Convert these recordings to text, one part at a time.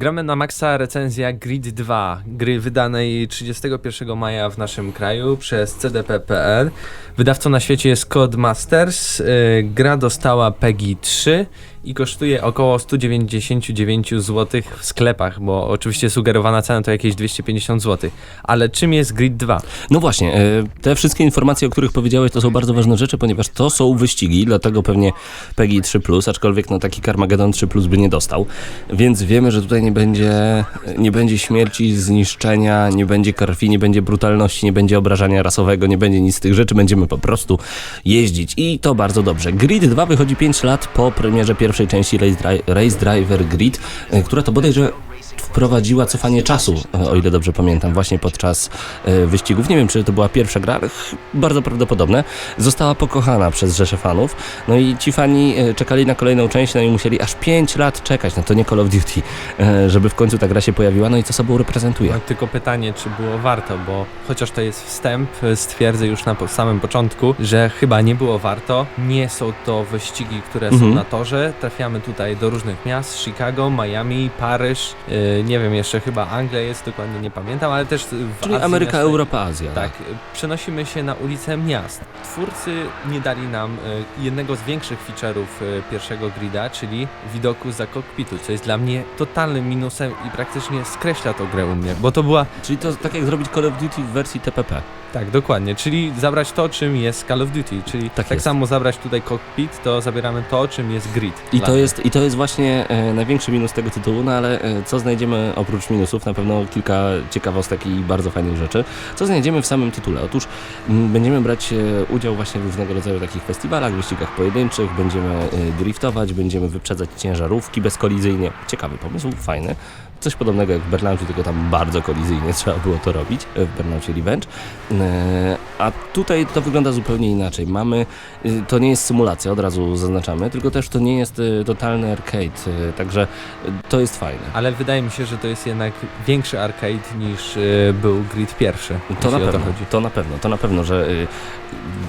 Gramy na maksa recenzja Grid 2, gry wydanej 31 maja w naszym kraju przez CDP.pl. Wydawcą na świecie jest Codemasters. Yy, gra dostała PEGI 3 i kosztuje około 199 zł w sklepach, bo oczywiście sugerowana cena to jakieś 250 zł. Ale czym jest Grid 2? No właśnie, e, te wszystkie informacje, o których powiedziałeś, to są bardzo ważne rzeczy, ponieważ to są wyścigi, dlatego pewnie PEGI 3+, aczkolwiek no taki Carmageddon 3+, by nie dostał. Więc wiemy, że tutaj nie będzie, nie będzie śmierci, zniszczenia, nie będzie krwi, nie będzie brutalności, nie będzie obrażania rasowego, nie będzie nic z tych rzeczy, będziemy po prostu jeździć i to bardzo dobrze. Grid 2 wychodzi 5 lat po premierze pierwszej części Race, Dri- Race Driver Grid, e, która to bodajże wprowadziła cofanie czasu, o ile dobrze pamiętam, właśnie podczas e, wyścigów. Nie wiem, czy to była pierwsza gra, ale bardzo prawdopodobne. Została pokochana przez rzesze fanów. No i ci fani e, czekali na kolejną część, no i musieli aż 5 lat czekać, no to nie Call of Duty, e, żeby w końcu ta gra się pojawiła. No i co sobą reprezentuje? No, tylko pytanie, czy było warto, bo chociaż to jest wstęp, stwierdzę już na samym początku, że chyba nie było warto. Nie są to wyścigi, które są Mhm. na torze. Trafiamy tutaj do różnych miast, Chicago, Miami, Paryż, nie wiem, jeszcze chyba Anglia jest, dokładnie nie pamiętam, ale też w Czyli Azji Ameryka, Europa, Azja. Tak, y, przenosimy się na ulicę miast. Twórcy nie dali nam y, jednego z większych feature'ów y, pierwszego grida, czyli widoku za kokpitu, co jest dla mnie totalnym minusem i praktycznie skreśla tą grę u mnie, bo to była Czyli to tak jak zrobić Call of Duty w wersji TPP. tak, dokładnie. Czyli zabrać to, czym jest Call of Duty. Czyli Tak tak, samo zabrać tutaj cockpit, to zabieramy to, czym jest grid. I to, jest, I to jest właśnie e, największy minus tego tytułu, no ale e, co znajdziemy oprócz minusów? Na pewno kilka ciekawostek i bardzo fajnych rzeczy. Co znajdziemy w samym tytule? Otóż m, będziemy brać e, udział właśnie w różnego rodzaju takich festiwalach, wyścigach pojedynczych, będziemy e, driftować, będziemy wyprzedzać ciężarówki bezkolizyjnie. Ciekawy pomysł, fajny. Coś podobnego jak w Burnoutie, tylko tam bardzo kolizyjnie trzeba było to robić e, w Burnoutie Revenge. E, A tutaj to wygląda zupełnie inaczej. Mamy, y, to nie jest symulacja, od razu zaznaczamy, tylko też to nie jest y, totalny arcade, y, także to jest fajne. Ale wydaje mi się, że to jest jednak większy arcade niż był grid pierwszy. To na pewno, to to na pewno, to na pewno, że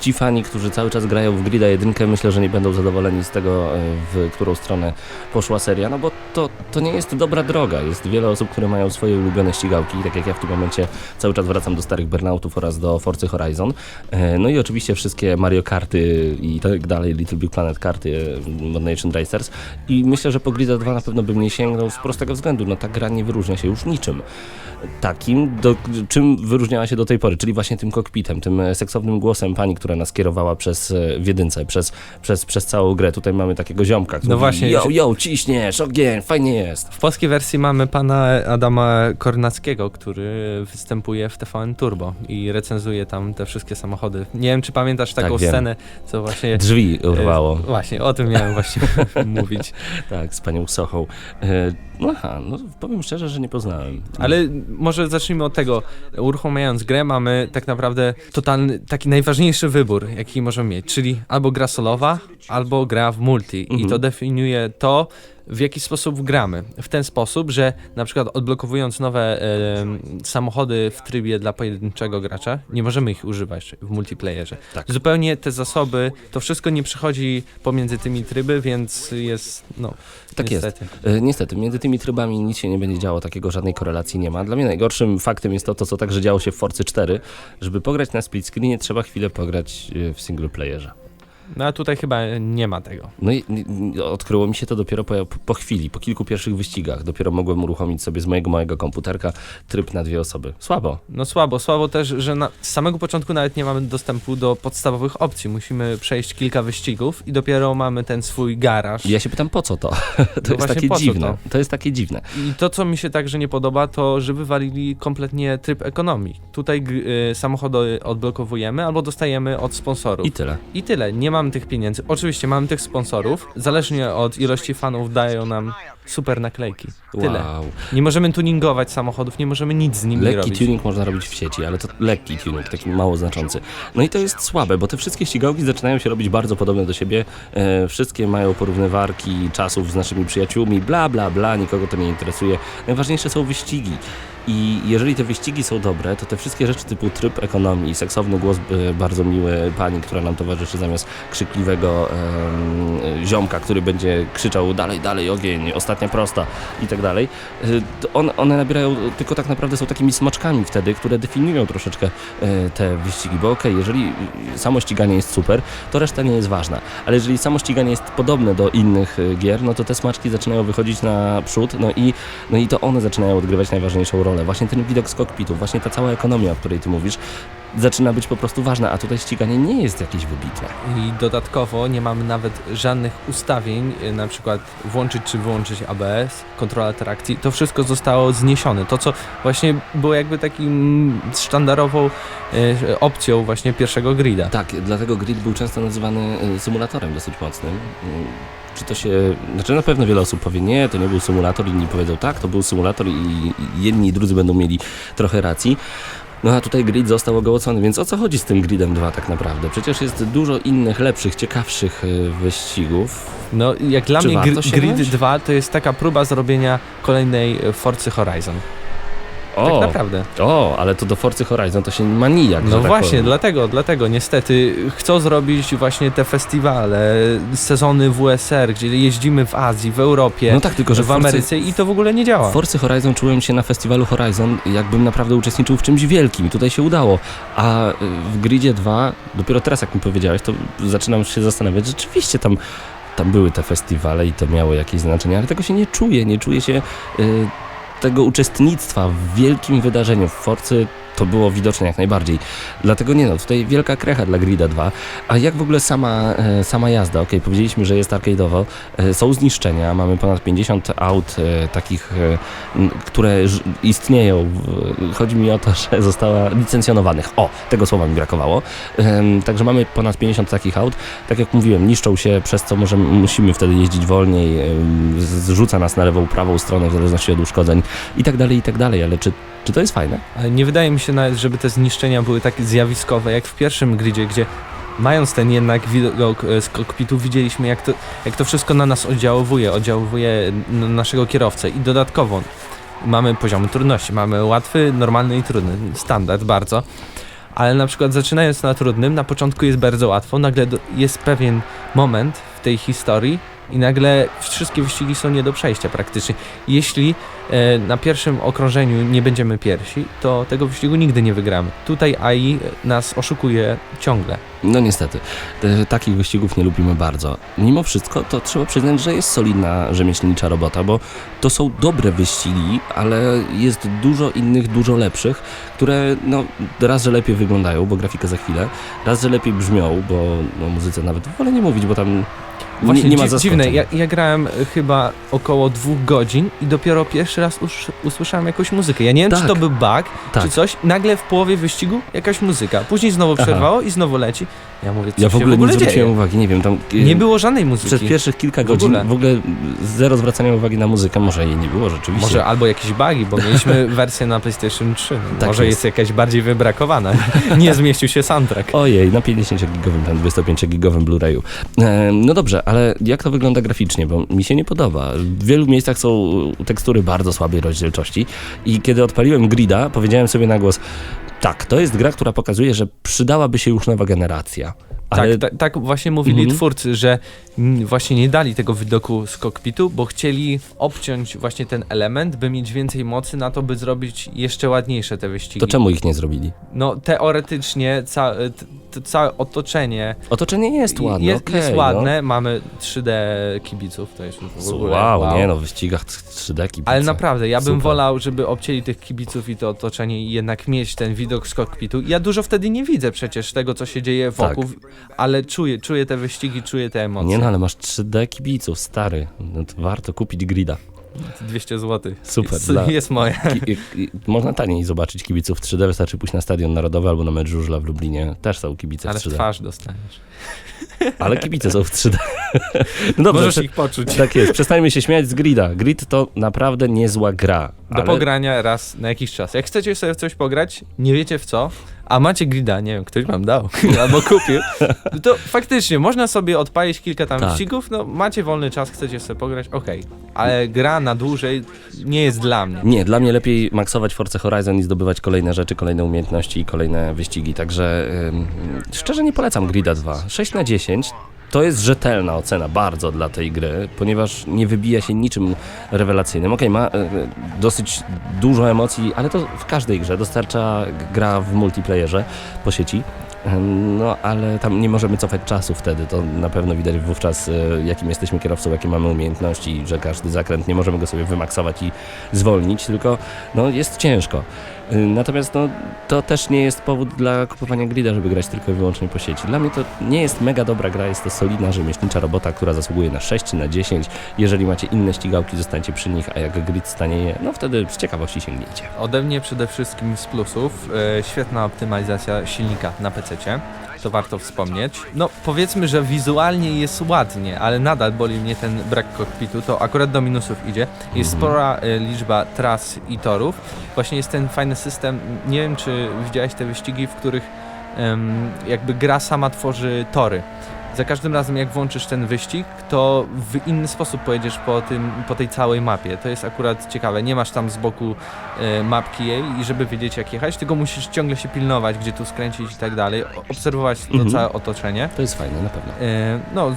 ci fani, którzy cały czas grają w Grida jedynkę, myślę, że nie będą zadowoleni z tego, w którą stronę poszła seria, no bo to, to nie jest dobra droga. Jest wiele osób, które mają swoje ulubione ścigałki, tak jak ja w tym momencie cały czas wracam do starych Burnoutów oraz do Forcy Horizon. E, No i oczywiście wszystkie Mario Karty i tak dalej, Little Big Planet karty, e, Mod Nation Racers. I myślę, że po Grida 2 na pewno bym nie sięgnął z prostego względu, no ta gra nie wyróżnia się już niczym takim, do, czym wyróżniała się do tej pory, czyli właśnie tym kokpitem, tym e, seksownym głosem pani, która nas kierowała przez e, w jedynce, przez, przez, przez całą grę. Tutaj mamy takiego ziomka, który No właśnie, yo, yo, ciśniesz, ogień, fajnie jest. W polskiej wersji mamy pana Adama Kornackiego, który występuje w TVN Turbo i recenzuje tam te wszystkie samochody. Nie wiem, czy pamiętasz taką Tak, scenę, co właśnie... Drzwi e, urwało. Właśnie, o tym miałem właśnie mówić. Tak, z panią Sochą. E, No aha, no powiem szczerze, że nie poznałem. Ale może zacznijmy od tego. Uruchamiając grę mamy tak naprawdę totalny, taki najważniejszy wybór, jaki możemy mieć, czyli albo gra solowa, albo gra w multi. I Mhm. to definiuje to, w jaki sposób gramy. W ten sposób, że na przykład odblokowując nowe em, samochody w trybie dla pojedynczego gracza, nie możemy ich używać w multiplayerze. Tak. Zupełnie te zasoby, to wszystko nie przychodzi pomiędzy tymi tryby, więc jest, no, Tak jest. niestety. E, Niestety, między tymi trybami nic się nie będzie działo, takiego żadnej korelacji nie ma. Dla mnie najgorszym faktem jest to, to co także działo się w Forcy 4. Żeby pograć na split screenie, trzeba chwilę pograć e, w single playerze. No a tutaj chyba nie ma tego. No i i- odkryło mi się to dopiero po, po chwili, po kilku pierwszych wyścigach. Dopiero mogłem uruchomić sobie z mojego małego komputerka tryb na dwie osoby. Słabo. No słabo, słabo też, że na, z samego początku nawet nie mamy dostępu do podstawowych opcji. Musimy przejść kilka wyścigów i dopiero mamy ten swój garaż. Ja się pytam, po co to? to jest No właśnie takie dziwne. To? jest takie dziwne. I to, co mi się także nie podoba, to że wywalili kompletnie tryb ekonomii. Tutaj y, samochody odblokowujemy albo dostajemy od sponsorów. I tyle. I tyle, nie mamy tych pieniędzy. Oczywiście mamy tych sponsorów, zależnie od ilości fanów dają nam super naklejki. Tyle. Wow. Nie możemy tuningować samochodów, nie możemy nic z nimi Lekki robić. tuning można robić w sieci, ale to lekki tuning, taki mało znaczący. No i to jest słabe, bo te wszystkie ścigałki zaczynają się robić bardzo podobne do siebie. E, wszystkie mają porównywarki czasów z naszymi przyjaciółmi, bla, bla, bla, nikogo to nie interesuje. Najważniejsze są wyścigi. I jeżeli te wyścigi są dobre, to te wszystkie rzeczy typu tryb ekonomii, seksowny głos e, bardzo miły pani, która nam towarzyszy zamiast krzykliwego em, ziomka, który będzie krzyczał dalej, dalej, ogień, ostatni ostatnia prosta i tak dalej. Y, on, one nabierają, tylko tak naprawdę są takimi smaczkami wtedy, które definiują troszeczkę y, te wyścigi, bo okej, jeżeli y, samo ściganie jest super, to reszta nie jest ważna, ale jeżeli samo ściganie jest podobne do innych y, gier, no to te smaczki zaczynają wychodzić na przód, no i, no i to one zaczynają odgrywać najważniejszą rolę. Właśnie ten widok z kokpitu, właśnie ta cała ekonomia, o której ty mówisz, zaczyna być po prostu ważna, a tutaj ściganie nie jest jakieś wybitne. I dodatkowo nie mamy nawet żadnych ustawień, y, na przykład włączyć czy wyłączyć ABS, kontrola trakcji. To wszystko zostało zniesione. To, co właśnie było jakby takim sztandarową y, opcją właśnie pierwszego grida. Tak, dlatego grid był często nazywany y, symulatorem dosyć mocnym. Czy to się. Znaczy na pewno wiele osób powie nie, to nie był symulator, inni powiedzą tak, to był symulator i i jedni i drudzy będą mieli trochę racji. No a tutaj grid został ogołocony, więc o co chodzi z tym gridem 2 tak naprawdę? Przecież jest dużo innych, lepszych, ciekawszych y, wyścigów. No, jak dla Czy mnie gr-? Grid 2 to jest taka próba zrobienia kolejnej y, Forcy Horizon. O, Tak naprawdę. o, ale to do Forcy Horizon to się ma nijak. No tak właśnie, powiem. dlatego, dlatego niestety chcą zrobić właśnie te festiwale, sezony WSR, gdzie jeździmy w Azji, w Europie, No tak, tylko że w Forcy- Ameryce i to w ogóle nie działa. W Forcy Horizon czułem się na festiwalu Horizon, jakbym naprawdę uczestniczył w czymś wielkim. Tutaj się udało. A y, w Gridzie 2, dopiero teraz jak mi powiedziałeś, to zaczynam się zastanawiać, rzeczywiście tam, tam były te festiwale i to miało jakieś znaczenie, ale tego się nie czuję. Nie czuję się y, tego uczestnictwa w wielkim wydarzeniu. W Forcy to było widoczne jak najbardziej. Dlatego nie no, tutaj wielka krecha dla Grida 2. A jak w ogóle sama, e, sama jazda? Okej, powiedzieliśmy, że jest arcade'owo. E, Są zniszczenia, mamy ponad 50 aut e, takich, e, które istnieją. Chodzi mi o to, że została licencjonowanych. O, tego słowa mi brakowało. Także mamy ponad 50 takich aut. Tak jak mówiłem, niszczą się, przez co musimy wtedy jeździć wolniej, zrzuca nas na lewą, prawą stronę w zależności od uszkodzeń i tak dalej, i tak dalej. Ale czy, czy to jest fajne? Nie wydaje mi się nawet, żeby te zniszczenia były tak zjawiskowe jak w pierwszym gridzie, gdzie mając ten jednak widok e, z kokpitu widzieliśmy jak to, jak to wszystko na nas oddziałuje, oddziałuje na naszego kierowcę. I dodatkowo mamy poziomy trudności, mamy łatwy, normalny i trudny, standard bardzo. Ale na przykład zaczynając na trudnym, na początku jest bardzo łatwo, nagle jest pewien moment w tej historii i nagle wszystkie wyścigi są nie do przejścia praktycznie. Jeśli e, na pierwszym okrążeniu nie będziemy pierwsi, to tego wyścigu nigdy nie wygramy. Tutaj AI nas oszukuje ciągle. No niestety, e, takich wyścigów nie lubimy bardzo. Mimo wszystko to trzeba przyznać, że jest solidna rzemieślnicza robota, bo to są dobre wyścigi, ale jest dużo innych, dużo lepszych, które no raz, że lepiej wyglądają, bo grafika za chwilę, raz, że lepiej brzmią, bo o muzyce nawet wolę nie mówić, bo tam Właśnie nie, ma zaskoczeń. dziwne, ja, ja grałem e, chyba około dwóch godzin i dopiero pierwszy raz usz, usłyszałem jakąś muzykę. Ja nie wiem, czy Tak. to był bug, Tak. czy coś. Nagle w połowie wyścigu jakaś muzyka. Później znowu przerwało i znowu leci. Ja mówię, co Ja w się ogóle, w ogóle nie zwróciłem dzieje? uwagi, nie wiem, tam e, Nie było żadnej muzyki. przez pierwszych kilka godzin ogóle. w ogóle zero zwracania uwagi na muzykę, może jej nie było rzeczywiście. Może albo jakieś bugi, bo mieliśmy wersję na PlayStation 3. Tak Może jest. jest. jakaś bardziej wybrakowana. Nie zmieścił się soundtrack. Ojej, na 50-gigowym, tam 25-gigowym Blu-rayu. E, no dobrze, ale jak to wygląda graficznie? Bo mi się nie podoba. W wielu miejscach są tekstury bardzo słabej rozdzielczości i kiedy odpaliłem Grida, powiedziałem sobie na głos, tak, to jest gra, która pokazuje, że przydałaby się już nowa generacja. Ale Tak, tak, tak właśnie mówili Mhm. twórcy, że właśnie nie dali tego widoku z kokpitu, bo chcieli obciąć właśnie ten element, by mieć więcej mocy na to, by zrobić jeszcze ładniejsze te wyścigi. to czemu ich nie zrobili? No teoretycznie ca, t, całe otoczenie Otoczenie jest ładne, jest, okej, jest no. ładne, mamy 3D kibiców, to jest w ogóle Wow, nie no, w wyścigach 3D kibice. Ale naprawdę, ja bym Super. wolał, żeby obcięli tych kibiców i to otoczenie i jednak mieć ten widok z kokpitu. Ja dużo wtedy nie widzę przecież tego, co się dzieje wokół, ale czuję, czuję te wyścigi, czuję te emocje. Tak. Nie no, ale masz 3D kibiców, stary. No to warto kupić Grida. 200 zł. Super, Jest, dla- jest moje. Ki- można taniej zobaczyć kibiców w 3D, wystarczy pójść na Stadion Narodowy albo na mecz żużla w Lublinie. Też są kibice Ale w w 3D. twarz dostaniesz. Ale kibice są w 3D. No dobrze, Możesz ich poczuć. tak jest. Przestańmy się śmiać z Grida. Grid to naprawdę niezła gra. Do ale- pogrania raz na jakiś czas. Jak chcecie sobie w coś pograć, nie wiecie w co, a macie grida, nie wiem, ktoś wam dał albo kupił, to faktycznie można sobie odpalić kilka tam Tak. wyścigów, no macie wolny czas, chcecie sobie pograć, okej. Ale gra na dłużej nie jest dla mnie. Nie, dla mnie lepiej maksować Force Horizon i zdobywać kolejne rzeczy, kolejne umiejętności i kolejne wyścigi. Także ym, szczerze nie polecam Grida 2. 6 na 10 to jest rzetelna ocena bardzo dla tej gry, ponieważ nie wybija się niczym rewelacyjnym. Okej, ma e, dosyć dużo emocji, ale to w każdej grze dostarcza gra w multiplayerze po sieci. No, ale tam nie możemy cofać czasu wtedy. To na pewno widać wówczas, e, jakim jesteśmy kierowcą, jakie mamy umiejętności, że każdy zakręt nie możemy go sobie wymaksować i zwolnić, tylko no, jest ciężko. Y, Natomiast no, to też nie jest powód dla kupowania grida, żeby grać tylko i wyłącznie po sieci. Dla mnie to nie jest mega dobra gra, jest to solidna, rzemieślnicza robota, która zasługuje na 6 czy na 10. Jeżeli macie inne ścigałki, zostańcie przy nich, a jak grid stanieje, no wtedy z ciekawości sięgnijcie. Ode mnie przede wszystkim z plusów e, świetna optymalizacja silnika na PC. To warto wspomnieć. No, powiedzmy, że wizualnie jest ładnie, ale nadal boli mnie ten brak kokpitu. To akurat do minusów idzie. Jest Mhm. spora e, liczba tras i torów. Właśnie jest ten fajny system. Nie wiem, czy widziałeś te wyścigi, w których jakby gra sama tworzy tory. Za każdym razem, jak włączysz ten wyścig, to w inny sposób pojedziesz po, tym, po tej całej mapie. To jest akurat ciekawe. Nie masz tam z boku e, mapki jej i żeby wiedzieć jak jechać, tylko musisz ciągle się pilnować, gdzie tu skręcić i tak dalej, obserwować to Mhm. całe otoczenie. To jest fajne, na pewno. E, no,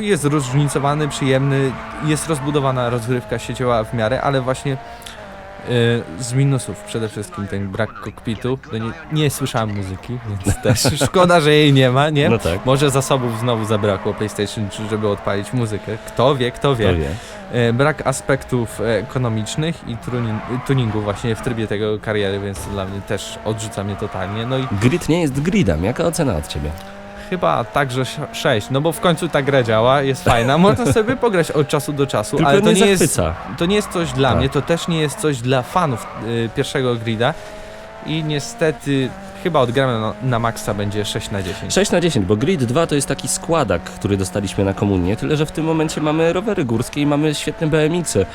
jest zróżnicowany, przyjemny, jest rozbudowana rozgrywka sieciowa w miarę, ale właśnie z minusów przede wszystkim ten brak kokpitu. No nie, nie słyszałem muzyki, więc też szkoda, że jej nie ma, nie? No tak, Może zasobów znowu zabrakło PlayStation 3, żeby odpalić muzykę. Kto wie, kto wie. to wie. E, Brak aspektów e, ekonomicznych i tuning, tuningu właśnie w trybie tego kariery, więc dla mnie też odrzuca mnie totalnie. No i Grid nie jest gridem. Jaka ocena od ciebie? Chyba także 6, no bo w końcu ta gra działa, jest fajna, można sobie pograć od czasu do czasu, Tylko ale to nie jest, to nie jest coś dla Tak. mnie, to też nie jest coś dla fanów y, pierwszego grida i niestety chyba odgramy na, na maksa będzie 6 na 10. 6 na 10, bo Grid 2 to jest taki składak, który dostaliśmy na komunię, tyle że w tym momencie mamy rowery górskie i mamy świetne BMX-y.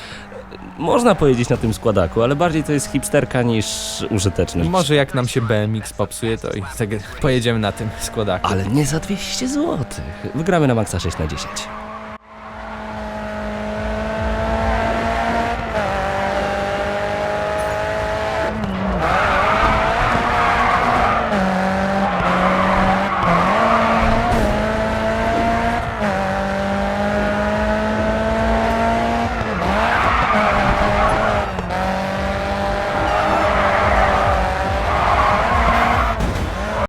Można pojeździć na tym składaku, ale bardziej to jest hipsterka niż użyteczność. Może jak nam się BMX popsuje, to i tak pojedziemy na tym składaku. Ale nie za 200 zł. Wygramy na maksa 6 na 10.